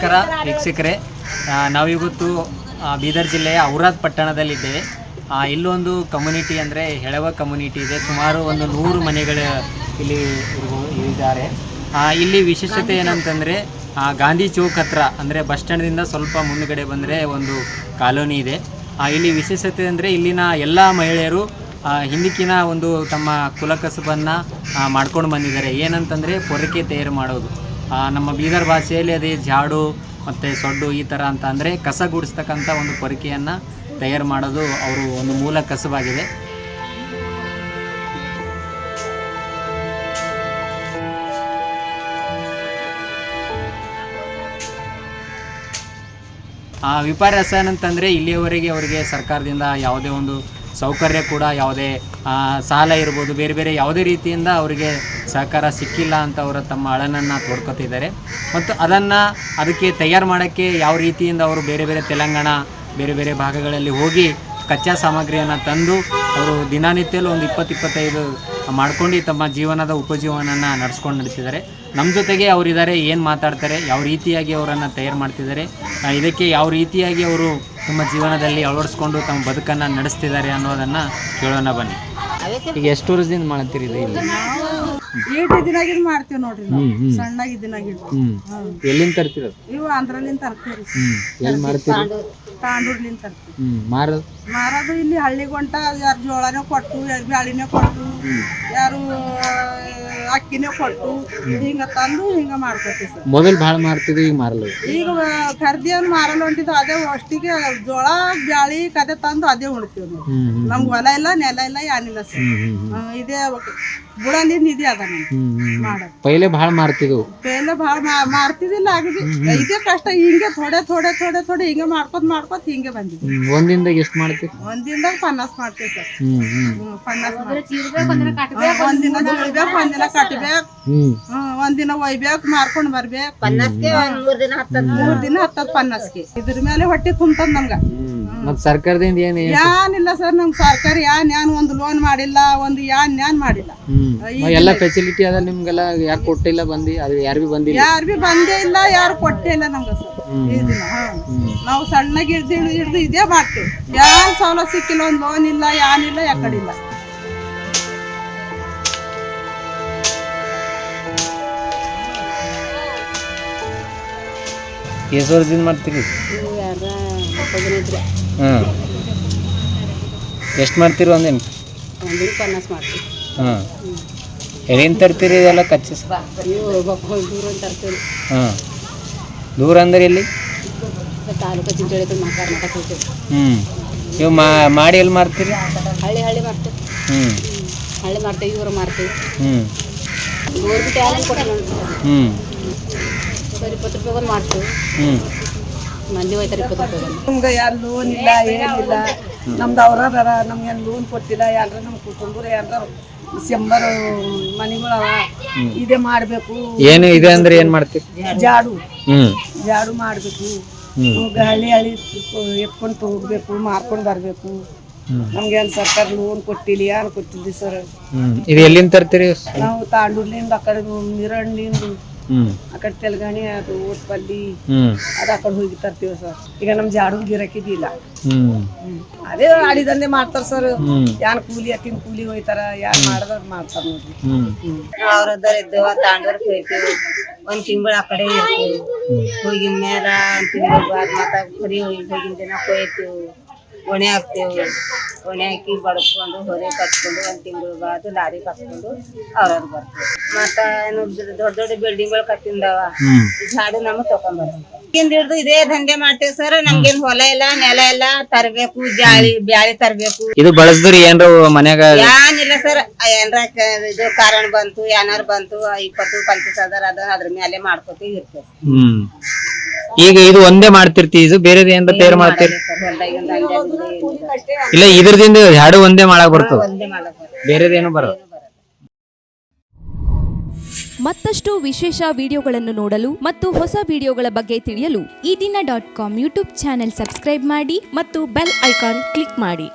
ನಮಸ್ಕಾರ ವೀಕ್ಷಕರೇ. ನಾವಿವತ್ತು ಬೀದರ್ ಜಿಲ್ಲೆಯ ಔರಾದ್ ಪಟ್ಟಣದಲ್ಲಿದ್ದೇವೆ. ಇಲ್ಲೊಂದು ಕಮ್ಯುನಿಟಿ ಅಂದರೆ ಹೆಳವ ಕಮ್ಯುನಿಟಿ ಇದೆ. ಸುಮಾರು ಒಂದು ನೂರು ಮನೆಗಳು ಇಲ್ಲಿ ಇದ್ದಾರೆ. ಇಲ್ಲಿ ವಿಶೇಷತೆ ಏನಂತಂದರೆ ಗಾಂಧಿ ಚೌಕ್ ಹತ್ರ ಅಂದರೆ ಬಸ್ ಸ್ಟ್ಯಾಂಡ್ದಿಂದ ಸ್ವಲ್ಪ ಮುಂದುಗಡೆ ಬಂದರೆ ಒಂದು ಕಾಲೋನಿ ಇದೆ. ಇಲ್ಲಿ ವಿಶೇಷತೆ ಅಂದರೆ ಇಲ್ಲಿನ ಎಲ್ಲ ಮಹಿಳೆಯರು ಹಿಂದಿಕ್ಕಿನ ಒಂದು ತಮ್ಮ ಕುಲಕಸಬನ್ನು ಮಾಡ್ಕೊಂಡು ಬಂದಿದ್ದಾರೆ. ಏನಂತಂದರೆ ಪೊರಕೆ ತಯಾರು ಮಾಡೋದು. ನಮ್ಮ ಬೀದರ್ ಭಾಷೆಯಲ್ಲಿ ಅದೇ ಜಾಡು ಮತ್ತು ಸೊಡ್ಡು ಈ ಥರ ಅಂತ ಅಂದರೆ ಕಸ ಗುಡಿಸ್ತಕ್ಕಂಥ ಒಂದು ಪೊರಕೆಯನ್ನು ತಯಾರು ಮಾಡೋದು ಅವರು ಒಂದು ಮೂಲ ಕಸಬಾಗಿದೆ ಆ ವಿಪರ್ಯಾಸ ಏನಂತಂದರೆ ಇಲ್ಲಿಯವರೆಗೆ ಅವರಿಗೆ ಸರ್ಕಾರದಿಂದ ಯಾವುದೇ ಒಂದು ಸೌಕರ್ಯ ಕೂಡ ಯಾವುದೇ ಸಾಲ ಇರ್ಬೋದು, ಬೇರೆ ಬೇರೆ ಯಾವುದೇ ರೀತಿಯಿಂದ ಅವರಿಗೆ ಸಹಕಾರ ಸಿಕ್ಕಿಲ್ಲ ಅಂತ ಅವರು ತಮ್ಮ ಅಳನನ್ನು ತೋಡ್ಕೊತಿದ್ದಾರೆ. ಮತ್ತು ಅದನ್ನು ಅದಕ್ಕೆ ತಯಾರು ಮಾಡೋಕ್ಕೆ ಯಾವ ರೀತಿಯಿಂದ ಅವರು ಬೇರೆ ಬೇರೆ ತೆಲಂಗಾಣ, ಬೇರೆ ಬೇರೆ ಭಾಗಗಳಲ್ಲಿ ಹೋಗಿ ಕಚ್ಚಾ ಸಾಮಗ್ರಿಯನ್ನು ತಂದು ಅವರು ದಿನನಿತ್ಯಲ್ಲೂ ಒಂದು ಇಪ್ಪತ್ತು ಇಪ್ಪತ್ತೈದು ಮಾಡ್ಕೊಂಡು ತಮ್ಮ ಜೀವನದ ಉಪಜೀವನನ ನಡೆಸ್ಕೊಂಡು ನಡೀತಿದ್ದಾರೆ. ನಮ್ಮ ಜೊತೆಗೆ ಅವರಿದ್ದಾರೆ, ಏನು ಮಾತಾಡ್ತಾರೆ, ಯಾವ ರೀತಿಯಾಗಿ ಅವರನ್ನು ತಯಾರು ಮಾಡ್ತಿದ್ದಾರೆ ಇದಕ್ಕೆ ಯಾವ ರೀತಿಯಾಗಿ ಅವರು ತಮ್ಮ ಜೀವನದಲ್ಲಿ ಅಳವಡಿಸ್ಕೊಂಡು ತಮ್ಮ ಬದುಕನ್ನು ನಡೆಸ್ತಿದ್ದಾರೆ ಅನ್ನೋದನ್ನು ಕೇಳೋಣ ಬನ್ನಿ. ಈಗ ಎಷ್ಟು ವರ್ಷದಿಂದ ಮಾಡ್ತೀರಿ ಇದು ಇಲ್ಲಿ? ಏಟು ಮಾಡ್ತೀವಿ ನೋಡ್ರಿ ಸಣ್ಣ ಹ್ಮ್. ಸಣ್ಣಾಗಿ ಹ್ಞೂ ಎಲ್ಲಿಂದ ತರ್ತೀರ ಇವು ಆಂಧ್ರಲಿಂದ ತರ್ತೀವಿ ಎಲ್ಲಿ ಮಾಡ್ತೀರಿ ತಾಂಡೂರ್ಲಿಂದ ತರ್ತೀವಿ. ಹ್ಮ್ ಮಾರೋದು? ಮಾರೋದು ಇಲ್ಲಿ ಹಳ್ಳಿಗೊಂಟ ಯಾರು ಜೋಳನೇ ಕೊಟ್ಟು ಯಾರು ಬ್ಯಾಳಿನೇ ಕೊಟ್ಟು ಯಾರು ಅಕ್ಕಿನೇ ಕೊಟ್ಟು ಹಿಂಗ ತಂದು ಹಿಂಗ ಮಾಡ್ಕೊತೀವಿ ಸರ್. ಮೊದಲು ಭಾಳ ಮಾರ್ತಿದ್ವಿ ಈಗ ಮಾರಲ್ಲ. ಈಗ ಕರ್ದಿಯನ್ನು ಮಾರಲ್ಲ ಹೊಂಟಿದ್ದು ಅದೇ ಅಷ್ಟಿಗೆ ಜೋಳ ಬ್ಯಾಳಿ ಕದೆ ತಂದು ಅದೇ ಉಣ್ತೀವಿ ನಾವು. ನಮ್ಗೆ ಹೊಲ ಇಲ್ಲ ನೆಲ ಇಲ್ಲ ಏನಿಲ್ಲ ಸರ್. ಇದೇ ಬುಡಲಿಂದ ನಿಧಿ ಅದ ನಮ್ಗೆ ಮಾಡೋದು. ಪೈಲೆ ಭಾಳ ಮಾರ್ತಿದ್ವು ಪೈಲೆ ಭಾಳ ಮಾರ್ತಿದಿಲ್ಲ ಆಗಿದೆ. ಇದೇ ಕಷ್ಟ ಹಿಂಗೆ ಥೋಡೆ ಥೋಡೆ ಥೋಡೆ ಥೋಡೆ ಹಿಂಗೆ ಮಾಡ್ಕೊತ ಮಾಡ್ಕೊತ ಹಿಂಗೆ ಬಂದಿದ್ವಿ ಹ್ಞೂ ಒಂದಿಂದಾಗ ಎಷ್ಟು ಮಾಡ್ತೀವಿ ಒಂದಿನದಾಗ ಪನ್ನಾಸ್ ಮಾಡ್ತೀವಿ ಸರ್. ಪನ್ನಾಸ್ ಒಂದಿನ ಜೀಳ್ಬೇಕು ಒಂದಿನ ಕಟ್ಬೇಕು. ಒಂದಿನ ಒಯ್ಬೇಕು ಮಾರ್ಕೊಂಡು ಬರ್ಬೇಕು. ಮೂರ್ ದಿನ ಹತ್ತದ ಪನ್ನಾಸ್ಗೆ. ಇದ್ರ ಮೇಲೆ ಹೊಟ್ಟೆ ತುಂಬತದ ನಮ್ಗ. ಮತ್ತು ಸರ್ಕಾರದಿಂದ ಏನು ಏನಿಲ್ಲ ಸರ್ ನಮ್ ಸರ್ಕಾರ ಯಾನ್ ಯಾನ್ ಒಂದು ಲೋನ್ ಮಾಡಿಲ್ಲ ಒಂದು ಯಾನ್ ಯಾನ್ ಮಾಡಿಲ್ಲ. ಎಲ್ಲ ಫೆಸಿಲಿಟಿ ಅದ ನಿಮ್ಗೆಲ್ಲ ಯಾಕೆ ಕೊಟ್ಟಿಲ್ಲ ಬಂದಿ ಅದು ಯಾರು ಭೀ ಬಂದಿಲ್ಲ? ಯಾರು ಬಿ ಬಂದೇ ಇಲ್ಲ ಯಾರು ಕೊಟ್ಟೇ ಇಲ್ಲ ನಮ್ಗೆ ಸರ್. ಈ ದಿನ ಹಾ. ನಾವು ಸಣ್ಣಗೆ ಹಿಡ್ದು ಹಿಡ್ದು ಹಿಡ್ದು ಇದೇ ಮಾಡ್ತೀವಿ. ಯಾನ್ ಸವಲತ್ತು ಸಿಕ್ಕಿಲ್ಲ ಒಂದು ಲೋನ್ ಇಲ್ಲ ಯಾನಿಲ್ಲ ಯಾಕಡಿಲ್ಲ ಎಷ್ಟು ವರ್ಷದಿಂದ ಮಾಡ್ತೀರಿ? ಹಾಂ ಎಷ್ಟು ಮಾಡ್ತೀರಿ ಒಂದೇನು ಪನ್ನಾಸ್ ಮಾಡ್ತೀವಿ. ಹಾಂ ಎಲ್ಲಿಂದ ತರ್ತೀರಿ ಇದೆಲ್ಲ ಕಚ್ಚಿ? ದೂರ ತರ್ತೀವಿ ಹಾಂ ದೂರ ಅಂದ್ರೆ ಎಲ್ಲಿ? ತಾಲೂಕು ಚಿಂಚೋಳಿ ಕರ್ನಾಟಕ ಹ್ಞೂ ನೀವು ಮಾಡಿ ಎಲ್ಲಿ ಮಾರ್ತೀರಿ? ಹಳ್ಳಿ ಹಳ್ಳಿ ಮಾಡ್ತೀವಿ ಹ್ಞೂ ಹಳ್ಳಿ ಮಾಡ್ತೀವಿ ಇವರು ಮಾಡ್ತೀವಿ ಹ್ಞೂ ಗೌರ್ಮೆಂಟ್ ಯಾರು ಕೊಟ್ಟಿಲ್ಲ ಹ್ಞೂ ಸರಿ ಇಪ್ಪತ್ತು ರೂಪಾಯಿ ಒಂದು ಮಾಡ್ತೀವಿ. ಹ್ಞೂ ಮಂದಿ ಹೋಯ್ತಾರೆ ಇಪ್ಪತ್ತು ರೂಪಾಯಿ ನಮ್ಗೆ ಯಾರು ಲೋನ್ ಇಲ್ಲ ಏನಿಲ್ಲ. ನಮ್ದು ಅವ್ರದಾರ ನಮ್ಗೆ ಏನು ಲೋನ್ ಕೊಟ್ಟಿಲ್ಲ ಯಾರ ನಮ್ಮ ಕುಟುಂಬರು ಯಾರ ಶಂಬರ್ ಮನೆಗಳವ ಇದೇ ಮಾಡಬೇಕು. ಏನು ಇದೆ ಅಂದ್ರೆ ಏನ್ ಮಾಡ್ತೀವಿ ಜಾಡು. ಜಾಡು ಮಾಡಬೇಕು. ಹಳ್ಳಿ ಹಳ್ಳಿ ಎತ್ಕೊಂಡು ಹೋಗ್ಬೇಕು ಮಾರ್ಕೊಂಡು ಬರಬೇಕು. ನಮ್ಗೆ ಏನ್ ಸರ್ಕಾರ ಲೋನ್ ಕೊಟ್ಟಿಲ್ಲ ಯಾರು ಕೊಟ್ಟಿದ್ವಿ ಸರ್. ಇದು ಎಲ್ಲಿಂದ ತರ್ತೀರಿ? ನಾವು ತಾಂಡೂರ್ಲಿಂದ ಆ ಕಡೆ ಮಿರಣ್ಣಿಂದ ಹ್ಞೂ ಆ ಕಡೆ ತೆಲಗಾಣಿ ಅದು ಓಟ್ಪಲ್ಲಿ ಹ್ಞೂ ಅದು ಆ ಕಡೆ ಹೋಗಿ ತರ್ತೀವಿ ಸರ್. ಈಗ ನಮ್ಮ ಜಾಡು ಗಿರಕಿದಿಲ್ಲ ಹ್ಞೂ ಅದೇ ಆಡಿದಂದೆ ಮಾಡ್ತಾರ ಸರ್. ಹ್ಞೂ ಯಾನ್ ಕೂಲಿ ಅಕ್ಕಿನ ಕೂಲಿ ಹೋಯ್ತಾರ ಯಾನ್ ಮಾಡದವ್ರು ಮಾಡ್ತಾರ ನೋಡ್ರಿ. ಹ್ಞೂ ಅವ್ರದ್ದಾರ ಇದ್ದೇವ ತಾಂಡೂರ್ಗೆ ಹೋಯ್ತೀವಿ ಒಂದ್ ತಿಂಗಳ ಆ ಕಡೆ ಇರ್ತೀವಿ. ಹೋಗಿನ ಮೇಲ ಒಂದ್ ತಿಂಗಳು ಬಾದ್ ಮತ್ತ ಬರೀ ಹೋಗಿ ಹೋಗಿನ ದಿನ ಕೊಯ್ತೀವಿ ಒಣೆ ಹಾಕ್ತೇವೆ ಒಣೆ ಹಾಕಿ ಬಡ್ಕೊಂಡು ಹೊರೆ ಕಟ್ಕೊಂಡು ಒಂದು ತಿಂಗಳು ಬಾದು ಲಾರಿ ಕಟ್ಕೊಂಡು ಅವ್ರವ್ರು ಬರ್ತೇವೆ ಮತ್ತ ಏನು ದೊಡ್ಡ ದೊಡ್ಡ ಬಿಲ್ಡಿಂಗ್ಗಳು ಕಟ್ಟಿಂದವ. ಹ್ಞೂ ಝಾಡು ನಮಗ್ ತಕೊಂಡ್ಬರ್ತೀವಿ ಹಿಡಿದು ಇದೇ ದಂಧೆ ಮಾಡ್ತೇವೆ ಸರ್ ನಮ್ಗೇನ್ ಹೊಲ ಇಲ್ಲ ನೆಲ ಇಲ್ಲ ತರ್ಬೇಕು ಜಾಳಿ ಬ್ಯಾಳಿ ತರ್ಬೇಕು. ಇದು ಬಳಸಿದ್ರಿ ಏನ್ರ ಮನ್ಯಾಗ? ಏನಿಲ್ಲ ಸರ್ ಏನ್ರ ಇದು ಕಾರಣ ಬಂತು ಏನಾರ ಬಂತು ಇಪ್ಪತ್ತು ಪಂಚಸ್ ಸಾವಿರ ಅದ ಅದ್ರ ಮೇಲೆ ಮಾಡ್ಕೊತೀವಿ ಇರ್ತೇವೆ. ಈಗ ಇದು ಒಂದೇ ಮಾಡ್ತಿರ್ತಿ ಇದು ಬೇರೆದ ಏನಾರ ತಯಾರು ಮಾಡ್ತೀರಿ. ಇಲ್ಲ ಇದ್ರದಿಂದ ಎರಡು ಒಂದೇ ಮಾಡಕ್ ಬರ್ತದ ಒಂದೇ ಮಾಡಕ್ ಬರ್ತದೆ. ಬೇರೆದೇನು ಬರಲ್ಲ ಮತ್ತಷ್ಟು ವಿಶೇಷ ವಿಡಿಯೋಗಳನ್ನು ನೋಡಲು ಮತ್ತು ಹೊಸ ವಿಡಿಯೋಗಳ ಬಗ್ಗೆ ತಿಳಿಯಲು ಈ ದಿನ dot com YouTube channel subscribe ಮಾಡಿ ಮತ್ತು ಬೆಲ್ ಐಕಾನ್ ಕ್ಲಿಕ್ ಮಾಡಿ